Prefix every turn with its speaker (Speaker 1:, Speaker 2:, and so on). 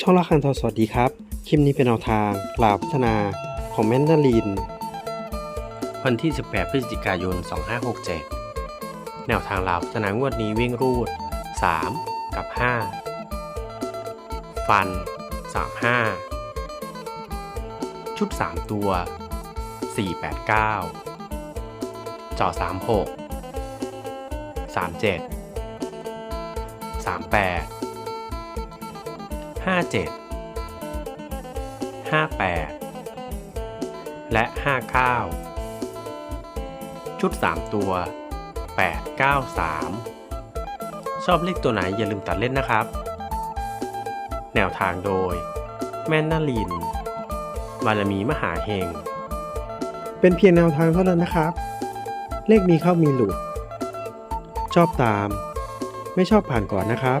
Speaker 1: ช่องละคันทอสวัสดีครับ คลิปนี้เป็นแนวทางลาวพัฒนาของแมนดาริน วันที่ 18 พฤศจิกายน 2567 แนวทางลาวพัฒนางวดนี้วิ่งรูด 3 กับ 5 ฟัน 35 ชุด 3 ตัว 489 จ่อ 36 37 38 57 58 และ 59 ชุด 3 ตัว 893 ชอบเลขตัวไหนอย่าลืมตัดเล่นนะครับ แนวทางโดย แม่นนาลิน บารมีมหาเฮง เป็นเพียงแนวทางเท่านั้นนะครับ เลขมีเข้ามีหลุด ชอบตาม ไม่ชอบผ่านก่อนนะครับ